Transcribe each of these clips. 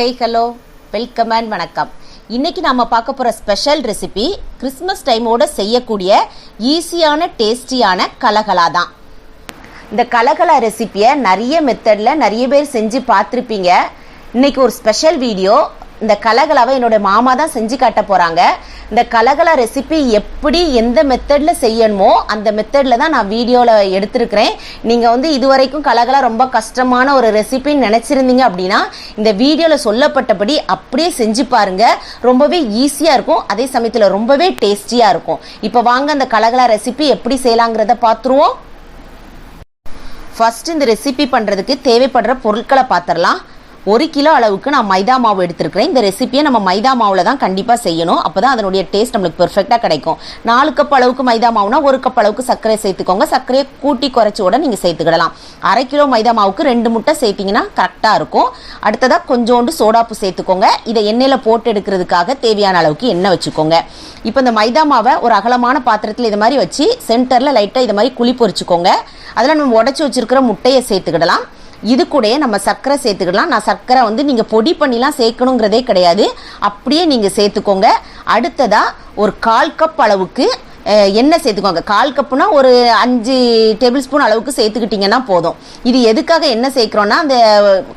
Hey hello welcome and வணக்கம். இன்னைக்கு நாம பார்க்க போற ஸ்பெஷல் ரெசிபி கிறிஸ்மஸ் டைமோட செய்யக்கூடிய ஈஸியான டேஸ்டியான கலகலா தான் இந்த கலகலா ரெசிபியை நிறைய மெத்தடில் நிறைய பேர் செஞ்சு பார்த்துருப்பீங்க. இன்னைக்கு ஒரு ஸ்பெஷல் வீடியோ இந்த கலகலாவை என்னோட மாமா தான் செஞ்சு காட்ட போறாங்க. இந்த கலகலா ரெசிபி எப்படி எந்த மெத்தடில் செய்யணுமோ அந்த மெத்தடில் தான் நான் வீடியோவில் எடுத்திருக்கிறேன். நீங்கள் வந்து இதுவரைக்கும் கலகலா ரொம்ப கஷ்டமான ஒரு ரெசிபின்னு நினச்சிருந்தீங்க அப்படின்னா இந்த வீடியோவில் சொல்லப்பட்டபடி அப்படியே செஞ்சு பாருங்க. ரொம்பவே ஈஸியாக இருக்கும். அதே சமயத்தில் ரொம்பவே டேஸ்டியாக இருக்கும். இப்போ வாங்க அந்த கலகலா ரெசிபி எப்படி செய்யலாங்கிறத பார்த்துருவோம் ஃபஸ்ட் இந்த ரெசிபி பண்ணுறதுக்கு தேவைப்படுற பொருட்களை பார்த்துடலாம் ஒரு கிலோ அளவுக்கு நான் மைதா மாவு எடுத்திருக்கிறேன். இந்த ரெசிபியை நம்ம மைதா மாவில் தான் கண்டிப்பாக செய்யணும். அப்போ தான் அதனுடைய டேஸ்ட் நம்மளுக்கு பெர்ஃபெக்டாக கிடைக்கும். நாலு கப் அளவுக்கு மைதா மாவுனா ஒரு கப் அளவுக்கு சர்க்கரை சேர்த்துக்கோங்க. சர்க்கரையை கூட்டி குறைச்சி கூட நீங்கள் சேர்த்துக்கிடலாம். அரை கிலோ மைதா மாவுக்கு ரெண்டு முட்டை சேர்த்திங்கன்னா கரெக்டாக இருக்கும். அடுத்ததாக கொஞ்சோண்டு சோடாப்பு சேர்த்துக்கோங்க. இதை எண்ணெயில் போட்டு எடுக்கிறதுக்காக தேவையான அளவுக்கு எண்ணெய் வச்சுக்கோங்க. இப்போ இந்த மைதா மாவை ஒரு அகலமான பாத்திரத்தில் இது மாதிரி வச்சு சென்டரில் லைட்டாக இது மாதிரி குழி பொறிச்சுக்கோங்க. அதில் நம்ம உடச்சி வச்சிருக்கிற முட்டையை சேர்த்துக்கிடலாம். இது கூட நம்ம சர்க்கரை சேர்த்துக்கலாம். நான் சர்க்கரை வந்து நீங்கள் பொடி பண்ணிலாம் சேர்க்கணுங்கிறதே கிடையாது. அப்படியே நீங்கள் சேர்த்துக்கோங்க. அடுத்ததாக ஒரு கால் கப் அளவுக்கு எண்ணெய் சேர்த்துக்கோங்க. கால் கப்புனா ஒரு அஞ்சு டேபிள் ஸ்பூன் அளவுக்கு சேர்த்துக்கிட்டிங்கன்னா போதும். இது எதுக்காக எண்ணெய் சேர்க்குறோன்னா அந்த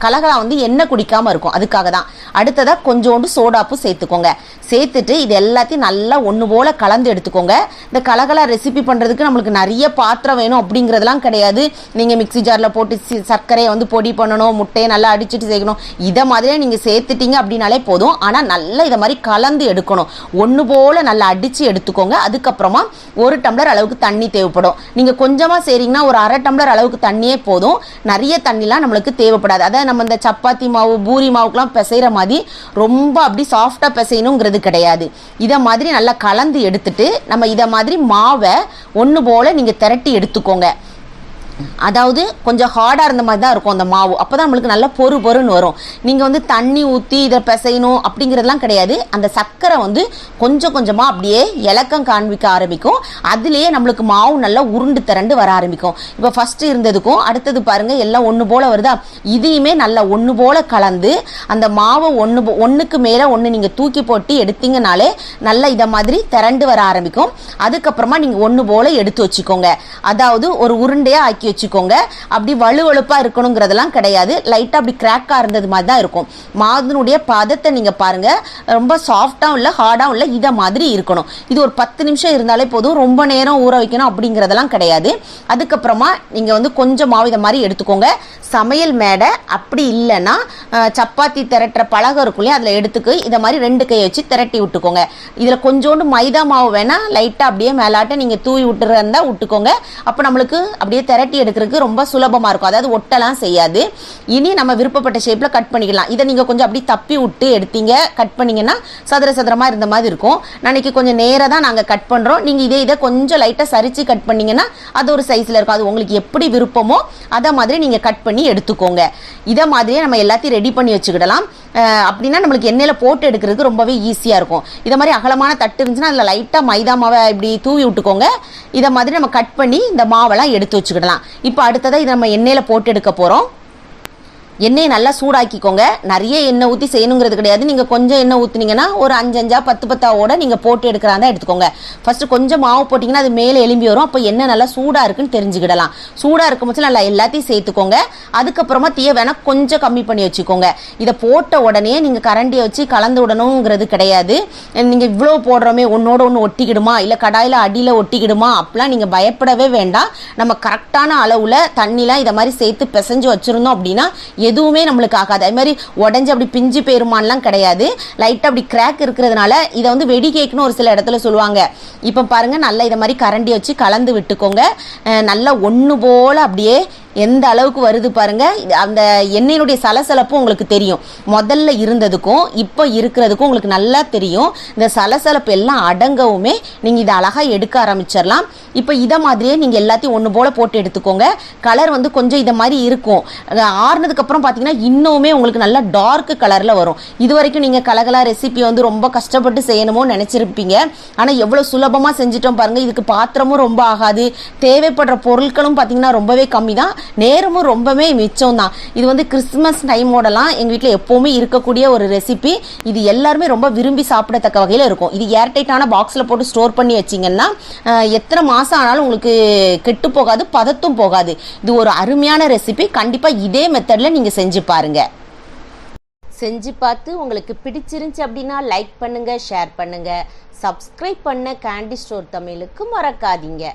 கலகலா வந்து எண்ணெய் குடிக்காமல் இருக்கும். அதுக்காக தான். அடுத்ததாக கொஞ்சோண்டு சோடாப்பும் சேர்த்துக்கோங்க. சேர்த்துட்டு இது எல்லாத்தையும் நல்லா ஒன்று போல் கலந்து எடுத்துக்கோங்க. இந்த கலகலா ரெசிபி பண்ணுறதுக்கு நம்மளுக்கு நிறைய பாத்திரம் வேணும் அப்படிங்கிறதெல்லாம் கிடையாது. நீங்கள் மிக்ஸி ஜாரில் போட்டு சர்க்கரையை வந்து பொடி பண்ணணும் முட்டையை நல்லா அடிச்சுட்டு சேர்க்கணும். இதை மாதிரியே நீங்கள் சேர்த்துட்டீங்க அப்படின்னாலே போதும். ஆனால் நல்லா இதை மாதிரி கலந்து எடுக்கணும். ஒன்று போல் நல்லா அடித்து எடுத்துக்கோங்க. அதுக்கப்புறம் ஒரு டம்ளர் அளவுக்கு தண்ணி தேவைப்படும். நீங்கள் கொஞ்சமாக செய்கிறீங்கன்னா ஒரு அரை டம்ளர் அளவுக்கு தண்ணியே போதும். நிறைய தண்ணிலாம் நம்மளுக்கு தேவைப்படாது. அதாவது நம்ம இந்த சப்பாத்தி மாவு பூரி மாவுக்கெலாம் பிசைகிற மாதிரி ரொம்ப அப்படி சாஃப்டாக பிசையணுங்கிறது கிடையாது. இதை மாதிரி நல்லா கலந்து எடுத்துட்டு நம்ம இதை மாதிரி மாவை ஒன்று போல் நீங்கள் திரட்டி எடுத்துக்கோங்க. அதாவது கொஞ்சம் ஹார்டாக இருந்த மாதிரி தான் இருக்கும் அந்த மாவு. அப்போ தான் நம்மளுக்கு நல்ல பொறு பொறுன்னு வரும். நீங்கள் வந்து தண்ணி ஊற்றி இதை பிசையணும் அப்படிங்கிறதுலாம் கிடையாது. அந்த சர்க்கரை வந்து கொஞ்சம் கொஞ்சமாக அப்படியே இலக்கம் காண்பிக்க ஆரம்பிக்கும். அதுலேயே நம்மளுக்கு மாவு நல்லா உருண்டு திரண்டு வர ஆரம்பிக்கும். இப்போ ஃபஸ்ட்டு இருந்ததுக்கும் அடுத்தது பாருங்கள் எல்லாம் ஒன்று போல் வருதா? இதையுமே நல்லா ஒன்று போல் கலந்து அந்த மாவை ஒன்று ஒன்றுக்கு மேலே ஒன்று நீங்கள் தூக்கி போட்டு எடுத்தீங்கனாலே நல்லா இதை மாதிரி திரண்டு வர ஆரம்பிக்கும். அதுக்கப்புறமா நீங்கள் ஒன்று போல் எடுத்து வச்சுக்கோங்க. அதாவது ஒரு உருண்டையாக ஆக்கி வச்சுக்கோங்க. அப்படி வலுவழுப்பாக இருக்கணுங்கிறதெல்லாம் கிடையாது. லைட்டாக அப்படி கிராக்காக இருந்தது மாதிரி தான் இருக்கும். மாதுனுடைய பதத்தை நீங்கள் பாருங்கள் ரொம்ப சாஃப்டாகவும் இல்லை ஹார்டாகவும் இல்லை இதை மாதிரி இருக்கணும். இது ஒரு பத்து நிமிஷம் இருந்தாலே போதும். ரொம்ப நேரம் ஊற வைக்கணும் அப்படிங்கிறதெல்லாம் கிடையாது. அதுக்கப்புறமா நீங்கள் வந்து கொஞ்சம் மாவு இதை மாதிரி எடுத்துக்கோங்க. சமையல் மேடை அப்படி இல்லைன்னா சப்பாத்தி திரட்டுற பழகம் இருக்கும் இல்லையா அதில் எடுத்துக்கு. இதை மாதிரி ரெண்டு கையை வச்சு திரட்டி விட்டுக்கோங்க. இதில் கொஞ்சோண்டு மைதா மாவு வேணால் லைட்டாக அப்படியே மேலாட்ட நீங்கள் தூவி விட்டுறதா விட்டுக்கோங்க. அப்போ நம்மளுக்கு அப்படியே திரட்டி எடுக்கிறதுக்கு ரொம்ப சுலபமாக இருக்கும். அதாவது ஒட்டெல்லாம் செய்யாது. இனி நம்ம விருப்பப்பட்ட ஷேப்பில் கட் பண்ணிக்கலாம். இதை நீங்கள் கொஞ்சம் அப்படி தப்பி விட்டு எடுத்தீங்க. கட் பண்ணிங்கன்னா சதுர சதுரமாக இருந்த மாதிரி இருக்கும். நாளைக்கு கொஞ்சம் நேராக தான் நாங்கள் கட் பண்ணுறோம் நீங்கள் இதே இதை கொஞ்சம் லைட்டாக சரித்து கட் பண்ணிங்கன்னா அது ஒரு சைஸில் இருக்கும். அது உங்களுக்கு எப்படி விருப்பமோ அதை மாதிரி நீங்கள் கட் பண்ணி எடுத்துக்கோங்க. இதை மாதிரியே நம்ம எல்லாத்தையும் ரெடி பண்ணி வச்சுக்கிடலாம். அப்படின்னா நம்மளுக்கு எண்ணெயில் போட்டு எடுக்கிறதுக்கு ரொம்பவே ஈஸியாக இருக்கும். இதை மாதிரி அகலமான தட்டு இருந்துச்சுன்னா அதில் லைட்டாக மைதா மாவை இப்படி தூவி விட்டுக்கோங்க. இதை மாதிரி நம்ம கட் பண்ணி இந்த மாவெல்லாம் எடுத்து வச்சுக்கிடலாம். இப்போ அடுத்ததாக இதை நம்ம எண்ணெயில் போட்டு எடுக்க போகிறோம் எண்ணெயை நல்லா சூடாக்கிக்கோங்க. நிறைய எண்ணெய் ஊற்றி செய்யணுங்கிறது கிடையாது. நீங்கள் கொஞ்சம் எண்ணெய் ஊற்றுனீங்கன்னா ஒரு அஞ்சு அஞ்சா பத்து பத்தாவோட நீங்கள் போட்டு எடுக்கிறாந்தா எடுத்துக்கோங்க. ஃபஸ்ட்டு கொஞ்சம் மாவு போட்டிங்கன்னா அது மேலே எலும்பி வரும். அப்போ எண்ணெய் நல்லா சூடாக இருக்குன்னு தெரிஞ்சுக்கிடலாம். சூடாக இருக்கும் போது நல்லா எல்லாத்தையும் சேர்த்துக்கோங்க. அதுக்கப்புறமா தீய வேணால் கொஞ்சம் கம்மி பண்ணி வச்சுக்கோங்க. இதை போட்ட உடனே நீங்கள் கரண்டியை வச்சு கலந்து விடணுங்கிறது கிடையாது. நீங்கள் இவ்வளோ போடுறோமே ஒன்றோட ஒன்று ஒட்டிக்கிடுமா? இல்லை கடாயில் அடியில் ஒட்டிக்கிடுமா? அப்படிலாம் நீங்கள் பயப்படவே வேண்டாம். நம்ம கரெக்டான அளவில் தண்ணிலாம் இதை மாதிரி சேர்த்து பிசைஞ்சு வச்சுருந்தோம் அப்படின்னா எதுவுமே நம்மளுக்கு ஆகாது. அது மாதிரி உடஞ்சி அப்படி பிஞ்சு போயிருமான்லாம் கிடையாது. லைட்டாக அப்படி கிராக் இருக்கிறதுனால இதை வந்து வெடி கேக்குன்னு ஒரு சில இடத்துல சொல்லுவாங்க. இப்போ பாருங்க நல்லா இதை மாதிரி கரண்டி வச்சு கலந்து விட்டுக்கோங்க. நல்லா ஒன்று போல் அப்படியே எந்த அளவுக்கு வருது பாருங்க. அந்த எண்ணெயினுடைய சலசலப்பும் உங்களுக்கு தெரியும். முதல்ல இருந்ததுக்கும் இப்போ இருக்கிறதுக்கும் உங்களுக்கு நல்லா தெரியும். இந்த சலசலப்பு எல்லாம் அடங்கவுமே நீங்கள் இதை அழகாக எடுக்க ஆரம்பிச்சிடலாம். இப்போ இதை மாதிரியே நீங்கள் எல்லாத்தையும் ஒன்று போல் போட்டு எடுத்துக்கோங்க. கலர் வந்து கொஞ்சம் இதை மாதிரி இருக்கும். அது ஆறுனதுக்கப்புறம் பார்த்தீங்கன்னா இன்னுமே உங்களுக்கு நல்லா டார்க் கலரில் வரும். இது வரைக்கும் நீங்கள் கலகலா ரெசிபி வந்து ரொம்ப கஷ்டப்பட்டு செய்யணுமோ நினச்சிருப்பீங்க. ஆனால் எவ்வளோ சுலபமாக செஞ்சுட்டோம் பாருங்கள் இதுக்கு பாத்திரமும் ரொம்ப ஆகாது. தேவைப்படுற பொருட்களும் பார்த்தீங்கன்னா ரொம்பவே கம்மி தான் நேரமும் ரொம்பவே மிச்சம் தான் இது வந்து கிறிஸ்மஸ் டைமோடலாம் எங்கள் வீட்டில் எப்போவுமே இருக்கக்கூடிய ஒரு ரெசிபி. இது எல்லாருமே ரொம்ப விரும்பி சாப்பிடத்தக்க வகையில் இருக்கும். இது ஏர்டைட்டான பாக்ஸில் போட்டு ஸ்டோர் பண்ணி வச்சிங்கன்னா எத்தனை மாதம் ஆனாலும் உங்களுக்கு கெட்டு போகாது பதத்தும் போகாது. இது ஒரு அருமையான ரெசிபி. கண்டிப்பாக இதே மெத்தடில் நீங்கள் செஞ்சு பாருங்கள் செஞ்சு பார்த்து உங்களுக்கு பிடிச்சிருந்துச்சு அப்படின்னா லைக் பண்ணுங்க ஷேர் பண்ணுங்க. சப்ஸ்கிரைப் பண்ண கேண்டி ஸ்டோர் தமிழுக்கு மறக்காதீங்க.